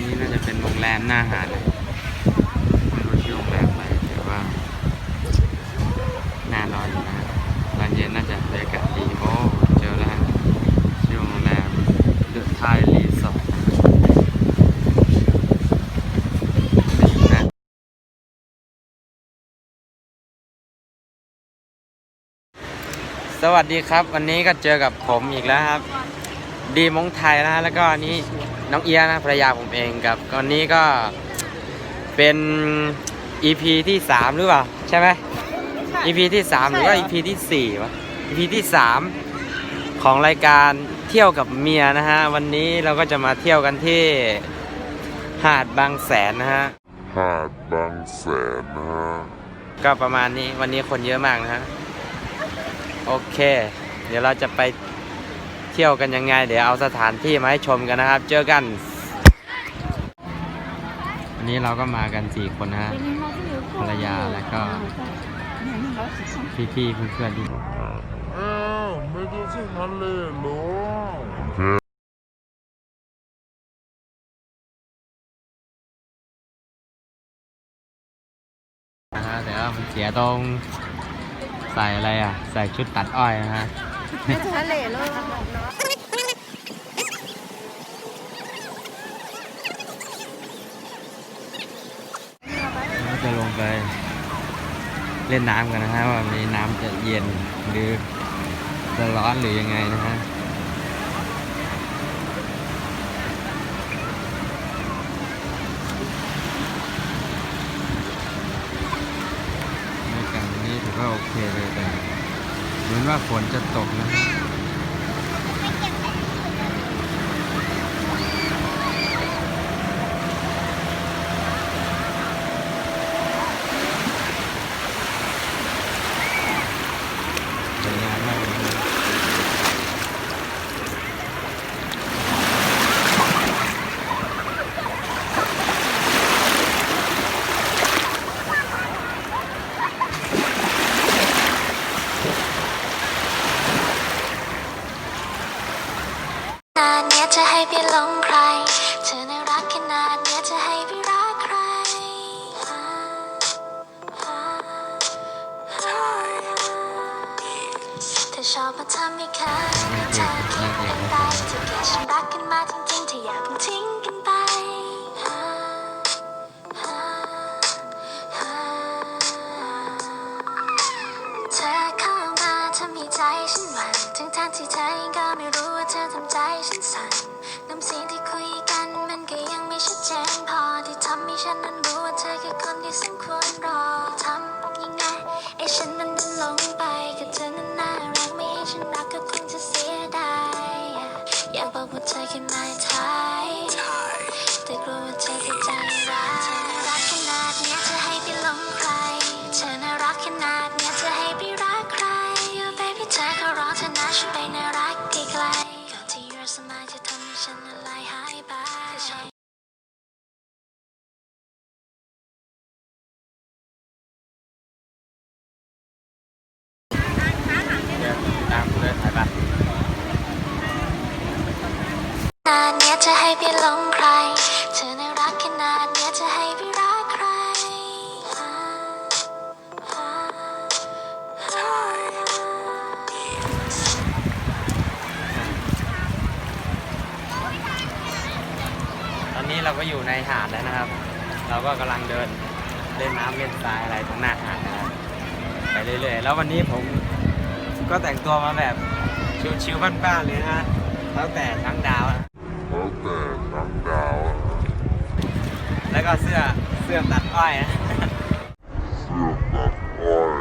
นี่น่าจะเป็นโรงแรมหน้าหาดนะไม่รู้ชื่อโรงแรมอะไรแต่ว่าน่านอนอยู่นะตอนเย็นน่าจะบรรยากาศดีโอ้เจอแล้วชื่อโรงแรม The Thai Resort นะสวัสดีครับ วันนี้ก็เจอกับผมอีกแล้วครับ ดีมงไทยนะฮะแล้วก็อันนี้ น้องเอียนะภรรยาผมเองกับวันนี้ก็เป็น EP ที่ 3 หรือเปล่า ใช่ไหม EP ที่ 3 หรือว่า EP ที่ 4วะ EP ที่ 3 ของรายการเที่ยวกับเมียนะฮะ วันนี้เราก็จะมาเที่ยวกันที่หาดบางแสนนะฮะ หาดบางแสนนะฮะ ก็ประมาณนี้วันนี้คนเยอะมากนะฮะ โอเค เดี๋ยวเราจะไปเที่ยวกันยังไง เดี๋ยวเอาสถานที่มาให้ชมกันนะครับ เจอกัน วันนี้เราก็มากันสี่คนนะฮะภรรยาแล้วก็พี่ๆเพื่อนๆที่อ้าวไม่ต้องใช่ฮันเลยหรอนะฮะแต่ว่ามันเสียตรงใส่อะไรอะ ใส่ชุดตัดอ้อยนะฮะ ทะเลเลยเราจะลงไปเล่นน้ำกันนะฮะว่ามีน้ำจะเย็นหรือจะร้อนหรือยังไงนะฮะบรรยากาศวันนี้ถือว่าโอเคเลยแต่ อนว่าฝนจะตกนะครับ ชอบมาทำให้เคินเธอคิดเป็นไรเธอแค่ฉันรักกันมาจริงๆเธออย่าเพิ่งทิ้งกันไปเธอเข้ามาทำให้ใจฉันหวั่นทั้งทางที่เธอก็ไม่รู้ว่าเธอทำใจฉันสั่นน้ำเสียงที่คุยกันมันก็ยังไม่ชัดเจนพอที่ทำให้ฉันนั้นรู้ว่าเธอคือคนที่สมควรรอ นาดเนี้ยจะให้พี่หลงใคร เธอน่ารักขนาดเนี้ยจะให้พี่รักใคร ตอนนี้เราก็อยู่ในหาดแล้วนะครับ เราก็กำลังเดินเล่นน้ำเล่นทรายอะไรตรงหน้าหาดนะครับไปเรื่อยๆ แล้ววันนี้ผมก็แต่งตัวมาแบบชิวๆบ้านๆเลยนะฮะแล้วแต่ทั้งดาวนะ แล้วแต่นังดาวอะแล้วก็เสื้อเสื้อตัดอ้อยนะเสื้อตัดอ้อย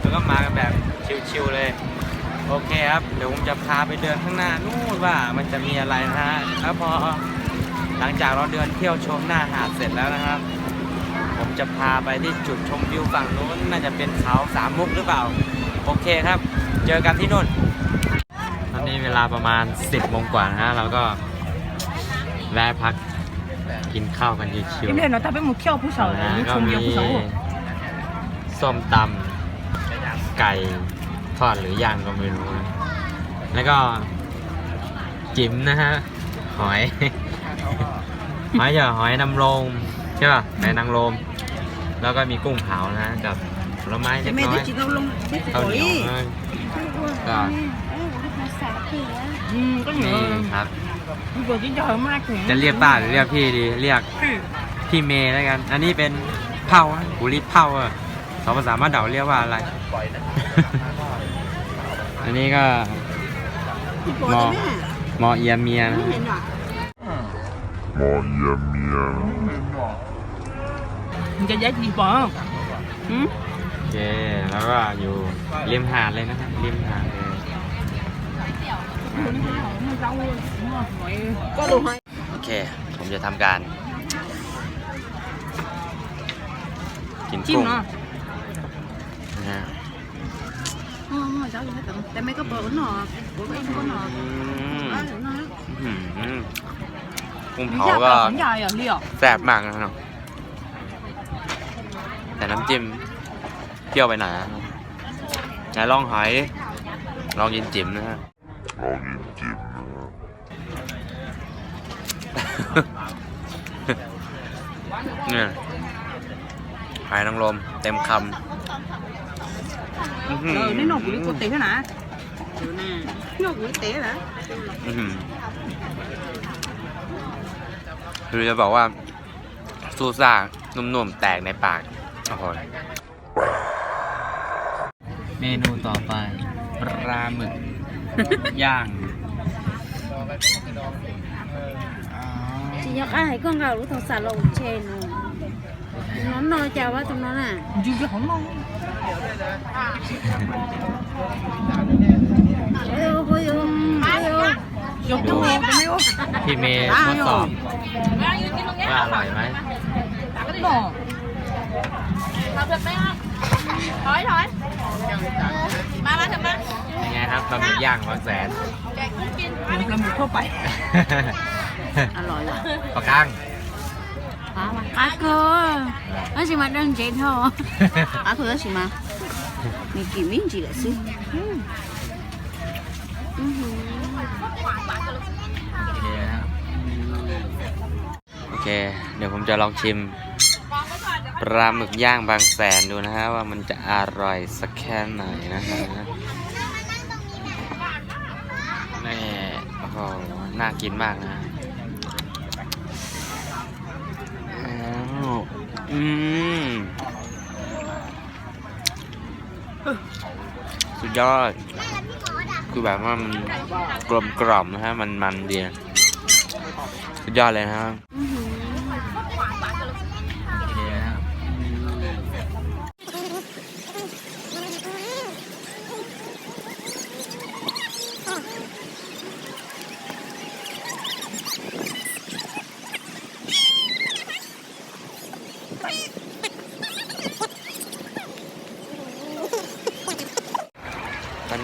แล้วก็มากันแบบชิวๆเลย โอเคครับ เดี๋ยวผมจะพาไปเดินข้างหน้านู่นว่ามันจะมีอะไรนะฮะแล้วพอหลังจากเราเดินเที่ยวชมหน้าหาดเสร็จแล้วนะครับ ผมจะพาไปที่จุดชมวิวฝั่งนู้นน่าจะเป็นเขาสามมุกหรือเปล่า โอเคครับ เจอกันที่นู่นตอ นนี้เวลาประมาณ 10โมงกว่านะฮะเราก็แวะพักกินข้าวกันชิว 今天呢，他被我们票不少 ๆ 了， นะ 你 ก็ 充 มี 也不少哦。 ส้มตำไก่ทอดหรือย่างก็ไม่รู้นะแล้วก็จิ๋มนะฮะ หอย หอยจะหอยนางรมใช่ป่ะหอยนางรมแล้วก็มีกุ้งเผานะกับผลไม้เล็ก Mẹ น้อย thích chị đâu lông thích ข้าวเหนียว hỏi นะก็ Ừ, có นี่ nhiều ครับ Vừa chỉ chờ mát จะเรียกป้าหรือเรียกพี่ดี เรียกพี่เมย์แล้วกัน อันนี้เป็นเผาอะกุลิเผาอะสองภาษามาเดาเรียกว่าอะไร อันนี้ก็ Vừa Mò. đấy mẹ มอเอียเมียนะ Mẹ nhỏ มอเยี่ยมเมีย Cái giá gì bỏ không? Ừ? โอเคแล้วก็อยู่ริมหาดเลยนะครับริมหาดเลย Có đồ hỏi โอเค ผมจะทำการ กินกุ้ Chim ง nó นะฮะ Không, mà cháu gì hết tận Tại mấy có bờ nó Bữa em có nó อืม Đó, nó อื้อหือกุ้ง Mình เผา chắc ก็ là cũng dài à, liều แซ่บมากนะครับแต่น้ำจิ้มเปรี้ยวไปหน่อยนะครับไหนลองหอยดิ ลองกินจิ๋มนะฮะลองยิงจิมนะเนี่ยหอยนางรมเต็มคำอื้อหือ Ừ, nó nổ của cô tí thế nào? Ừ nè Nổ của tí hả? อื้อหือคือจะบอกว่าซูซ่านุ่มๆ แตกในปาก โอ้โห เมนูต่อไป ปลาหมึก ย่าง chị nhớ ai con gà lúc thằng xả lồng trên nó nói chào quá tụi nó nè Dù chứ không ngon ôi ôi ôi ôi ôi ôi Dù chứ ngon cái mấy ôi พี่เมย์ทดสอบว่าอร่อยไหม Nó ยังไงครับบะหมี่ย่างบางแสน Mình là một thô bậy À lòi là ปากกัง cá cơ nó chỉ mà đơn giản thôi À thôi đó chị mà Mình chỉ miếng gì lại xí โอเค เดี๋ยวผมจะลองชิม ปลาหมึกย่างบางแสนดูนะฮะว่ามันจะอร่อยสักแค่ไหนนะฮะนี่โอ้โหน่ากินมากนะอืมสุดยอด คือแบบว่ามันกลมกล่อมนะฮะ มันมันดีนะสุดยอดเลยนะครับ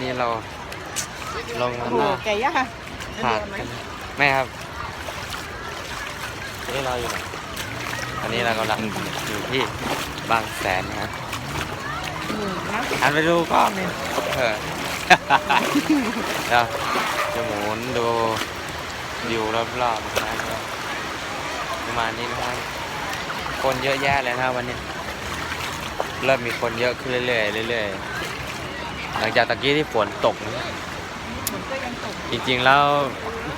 นนี้เราลงมาหน้า Ủa kìa á ha หาดกันไม่ครับตอนนี้เราอยู่ไหนตอนนี้เรากำลังอยู่ที่บางแสนนะฮะ Ừ, nó หันไปดูกล้องนี่เออ เดี๋ยวจะหมุนดูวิวรอบๆนะครับประมาณนี้นะครับ คนเยอะแยะเลยนะครับวันนี้ เริ่มมีคนเยอะขึ้นเรื่อยๆเรื่อยๆ หลังจากตะกี้ที่ฝนตกนะจริงๆแล้ว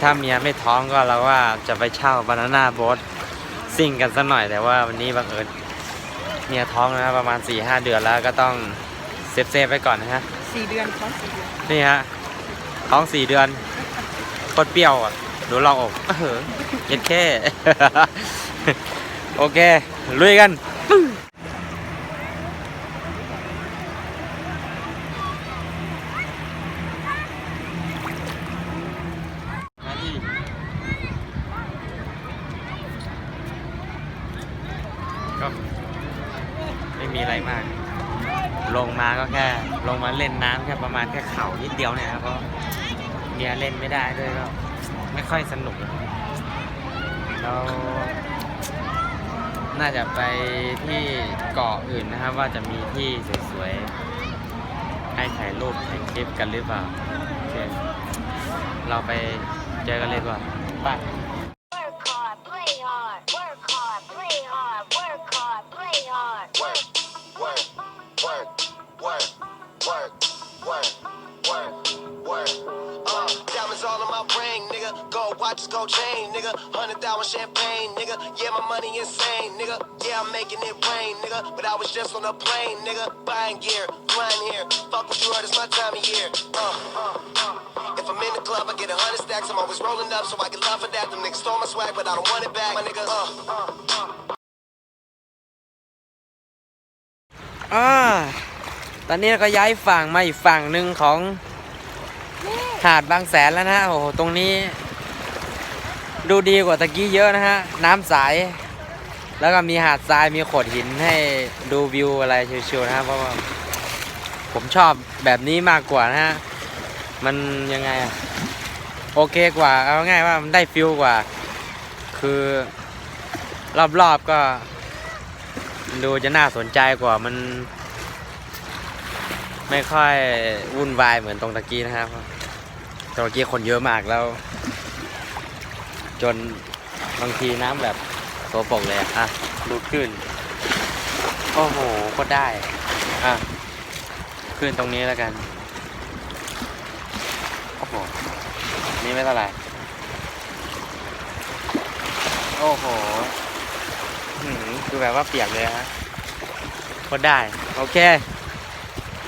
ถ้าเมียไม่ท้องก็เราว่าจะไปเช่าบานาน่าโบ๊ทซิ่งกันสักหน่อยแต่ว่าวันนี้บังเอิญเมียท้องนะประมาณ4-5เดือนแล้วก็ต้องเซฟเซฟๆไว้ก่อนนะฮะ xì đường có xì đường นี่ฮะท้องสี่เดือนโคตรเปรี้ยวอะดูลองอกเออเย็นแค่ โอเค ลุยกัน ก็ไม่มีอะไรมาก ลงมาก็แค่ ล่นน้ำแค่ประมาณแค่เข่านิดเดียวเนี่ยครับเพราะเมียเล่นไม่ได้ด้วยก็ไม่ค่อยสนุกเราน่าจะไปที่เกาะอื่นนะครับ ว่าจะมีที่สวยๆให้ถ่ายรูปถ่ายคลิปกันหรือเปล่าโอเคเราไปเจอกันเลยดีกว่าไป Yeah, I'm making it rain, nigga. But I was just on a plane, nigga. Buying gear, flying here. Fuck what you heard, it's my time of year. Uh, uh, uh. If I'm in the club, I get a hundred stacks. I'm always rolling up, so I get love for that. Them niggas stole my swag, but I don't want it back, my nigga. Uh, uh, uh. อ่าตอนนี้เราก็ย้ายฝั่งมาอีกฝั่งหนึ่งของหาดบางแสนแล้วนะฮะโอ้โห ตรงนี้ ดูดีกว่าตะกี้เยอะนะฮะ น้ำใส แล้วก็มีหาดทรายมีโขดหินให้ดูวิวอะไรชิวๆนะครับเพราะว่าผมชอบแบบนี้มากกว่านะฮะมันยังไงอะโอเคกว่าเอาง่ายว่ามันได้ฟิลกว่า คือรอบๆก็ ดูจะน่าสนใจกว่ามัน ไม่ค่อยวุ่นวายเหมือนตรงตะกี้นะครับตรงตะกี้คนเยอะมากแล้ว จนบางทีน้ำแบบ โสปกเลยอะอะดูขึ้น โอ้โหก็ได้ อะ ขึ้นตรงนี้แล้วกัน โอ้โห นี่ไม่เท่าไหร่ โอ้โหหืมคือแบบว่าเปียกเลยฮะก็ได้ โอเค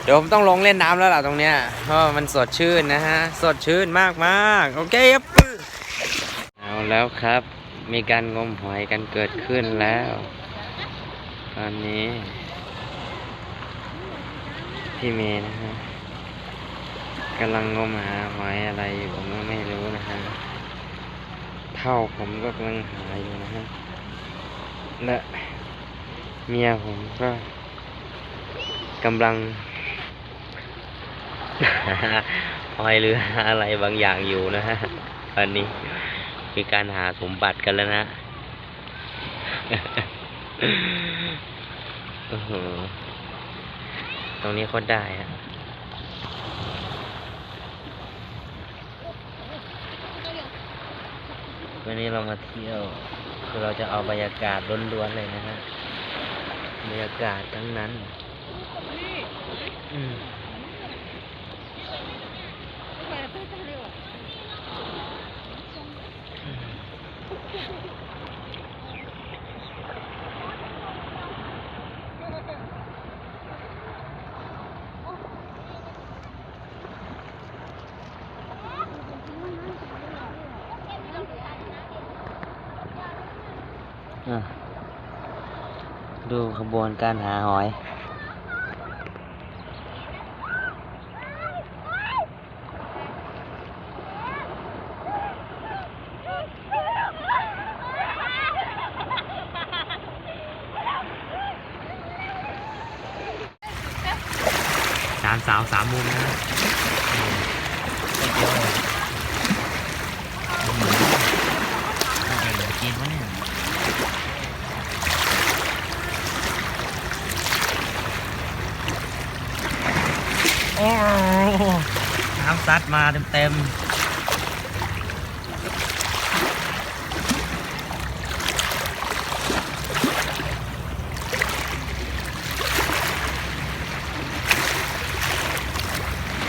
เดี๋ยวผมต้องลงเล่นน้ำแล้วล่ะตรงเนี้ยเพราะมันสดชื่นนะฮะ สดชื่นมากมากๆโอเคครับ เอาแล้วครับ มีการงมหอยกันเกิดขึ้นแล้ว ตอนนี้ พี่เมย์นะฮะกำลังงมหาหอยอะไรอยู่ผมก็ไม่รู้นะฮะเท่าผมก็กำลังหาอยู่นะฮะและเมียผมก็กำลังหอยเรืออะไรบางอย่างอยู่นะฮะตอนนี้ มีการหาสมบัติกันแล้วนะโอ้โหตรงนี้โคตรได้ฮะวันนี้เรามาเที่ยว คือเราจะเอาบรรยากาศล้วนๆเลยนะฮะ บรรยากาศทั้งนั้น อืม ดูขบวนการหาหอย สามสาวสามมุมนะกินวะเนี่ย โอ้น้ำซัดมาเต็มๆ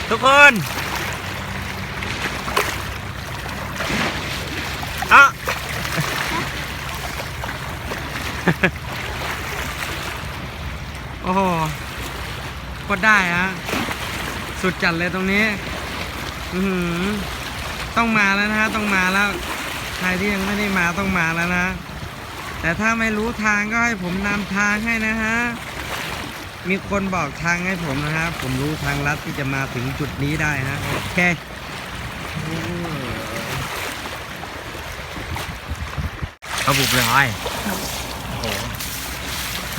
ทุกคนอะโอ้โหก็ได้ฮะ สุดจัดเลยตรงนี้ อืต้องมาแล้วนะฮะต้องมาแล้ว ใครที่ยังไม่ได้มาต้องมาแล้วนะ แต่ถ้าไม่รู้ทางก็ให้ผมนำทางให้นะฮะ มีคนบอกทางให้ผมนะฮะ ผมรู้ทางลัดที่จะมาถึงจุดนี้ได้ฮะ โอเคเขาบุกเลยหอย โอ้โห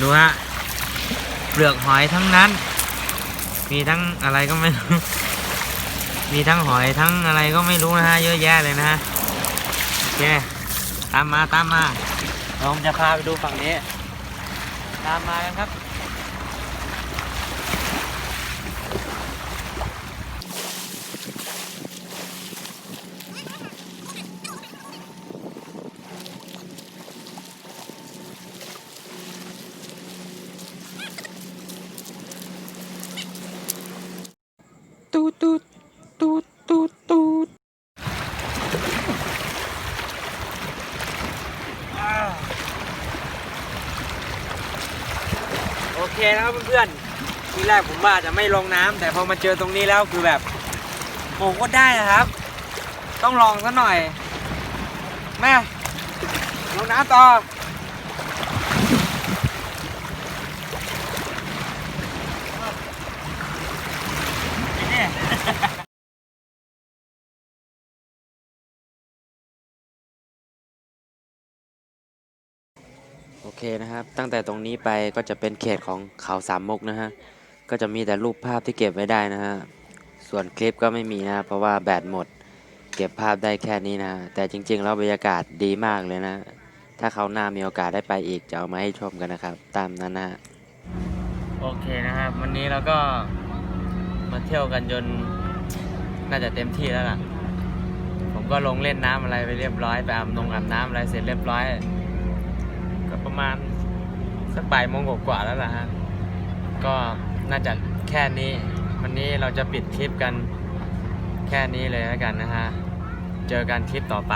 ดูฮะ เปลือกหอยทั้งนั้น มีทั้งอะไรก็ไม่รู้ มีทั้งหอยทั้งอะไรก็ไม่รู้นะฮะ เยอะแยะเลยนะฮะ โอเค ตามมาตามมาเราจะพาไปดูฝั่งนี้ ตามมากันครับ ตู เคนะครับเพื่อนๆทีแรกผมว่าจะไม่ลงน้ำแต่พอมาเจอตรงนี้แล้วคือแบบโอ้ก็ได้นะครับ ต้องลองซะหน่อย แม่ลงน้ำต่อ เคนะครับ ตั้งแต่ตรงนี้ไปก็จะเป็นเขตของเขาสามมุกนะฮะ ก็จะมีแต่รูปภาพที่เก็บไว้ได้นะฮะ ส่วนคลิปก็ไม่มีนะ เพราะว่าแบตหมด เก็บภาพได้แค่นี้นะ แต่จริงๆแล้วบรรยากาศดีมากเลยนะ ถ้าเขาหน้ามีโอกาสได้ไปอีกจะเอามาให้ชมกันนะครับ ตามนั้นนะโอเคนะครับ วันนี้เราก็มาเที่ยวกันจนน่าจะเต็มที่แล้วล่ะ ผมก็ลงเล่นน้ำอะไรไปเรียบร้อยไปอาบนงอาบน้ำอะไรเสร็จเรียบร้อย ประมาณสักบ่ายโมงกว่าแล้วล่ะฮะ ก็น่าจะแค่นี้ วันนี้เราจะปิดคลิปกันแค่นี้เลยแล้วกันนะฮะ เจอกันคลิปต่อไป